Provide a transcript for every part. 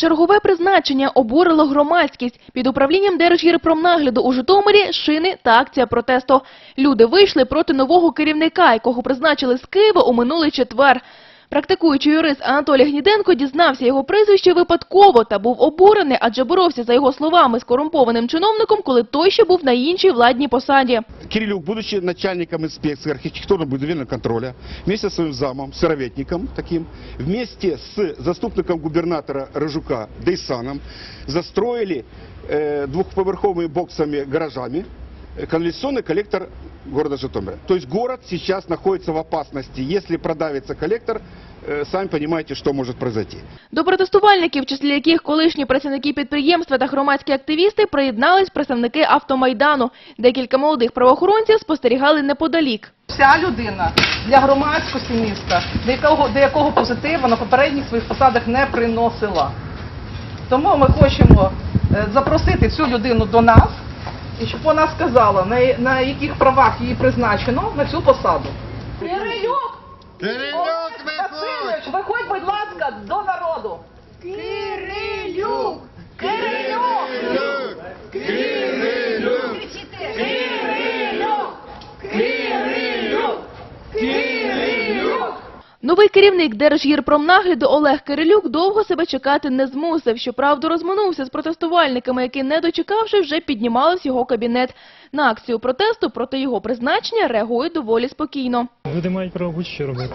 Чергове призначення обурило громадськість. Під управлінням Держгірпромнагляду у Житомирі шини та акція протесту. Люди вийшли проти нового керівника, якого призначили з Києва у минулий четвер. Практикуючий юрист Анатолій Гніденко дізнався його прізвище випадково та був обурений, адже боровся, за його словами, з корумпованим чиновником, коли той ще був на іншій владній посаді. Кириллюк, будучи начальником инспекции архитектурно-будивельного контроля, вместе со своим замом, советником таким, вместе с заступником губернатора Рыжука Дейсаном, застроили э, двухповерховыми боксами гаражами э, канализационный коллектор города Житомира. То есть город сейчас находится в опасности. Если продавится коллектор, э, сами понимаете, что может произойти. До протестувальників, в числі яких колишні працівники підприємства та громадські активісти, приєднались представники автомайдану. Декілька молодих правоохоронців спостерігали неподалік. Вся людина для громадськості міста, до якого, до якого позитиву на попередніх своїх посадах не приносила. Тому ми хочемо е, запросити цю людину до нас, і щоб вона сказала, на, на яких правах її призначено на цю посаду. Кирилюк! Кирилюк, виходь, будь ласка, до народу. Кирилюк! Кирилюк! Кирилюк! Кирилюк! Кирилюк! Кирилюк! Новий керівник Держгірпромнагляду Олег Кирилюк довго себе чекати не змусив. Щоправда, розминувся з протестувальниками, які, не дочекавши, вже піднімались його кабінет. На акцію протесту проти його призначення реагують доволі спокійно. Люди мають право будь-що робити,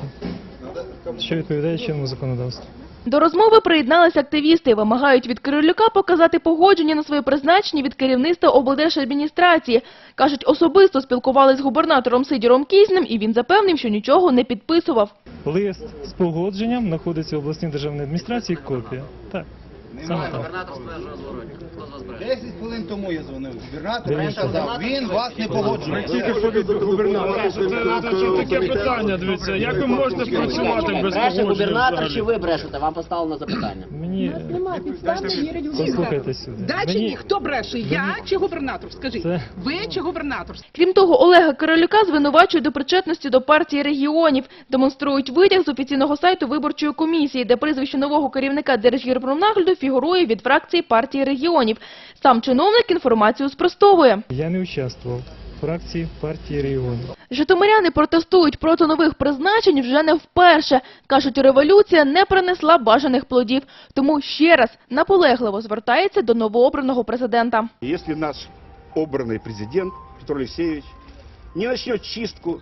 що відповідає чинному законодавству. До розмови приєдналися активісти. Вимагають від Кирилюка показати погодження на своє призначення від керівництва облдержадміністрації. Кажуть, особисто спілкувались з губернатором Сидіром Кізнем, і він запевнив, що нічого не підписував. Лист з погодженням знаходиться в обласній державній адміністрації. Копія. Так. Саме так. 10 хвилин тому я дзвонив губернатору, він сказав, він вас не погоджує. Це таке питання, дивіться, як ви можете працювати без Бреше погодження губернатор чи ви брешете? Вам поставлено запитання. Мені послухайте сюди. Да чи Мені ні? Хто бреше? Я чи губернатор? Скажіть, Це- ви чи губернатор? Крім того, Олега Кирилюка звинувачують до причетності до партії регіонів. Демонструють витяг з офіційного сайту виборчої комісії, де прізвище нового керівника Держгірпромнагляду фігурує від фракції партії регіонів. Сам чиновник інформацію спростовує. я не участвував в фракції партії регіонів. Житомиряни протестують проти нових призначень вже не вперше. Кажуть, революція не принесла бажаних плодів. Тому ще раз наполегливо звертається до новообраного президента. Если наш обранный президент Петр Алексеевич не начнет чистку,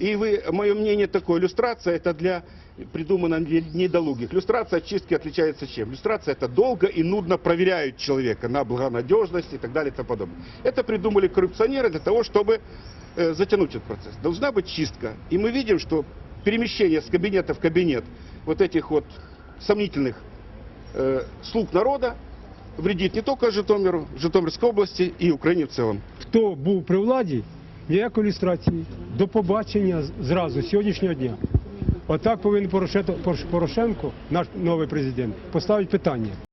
и вы, мое мнение такое, иллюстрация это для придумана для недолугих. Люстрация от чистки отличается чем? Люстрация это долго и нудно проверяют человека на благонадежность и так далее и тому подобное. Это придумали коррупционеры для того, чтобы э, затянуть этот процесс. Должна быть чистка. И мы видим, что перемещение с кабинета в кабинет вот этих вот сомнительных э, слуг народа вредит не только Житомиру, Житомирской области и Украине в целом. хто був при владі, ніякої ілюстрації. До побачення з- зразу, з сьогоднішнього дня. Отак повинен Порошенко, наш новий президент, поставити питання.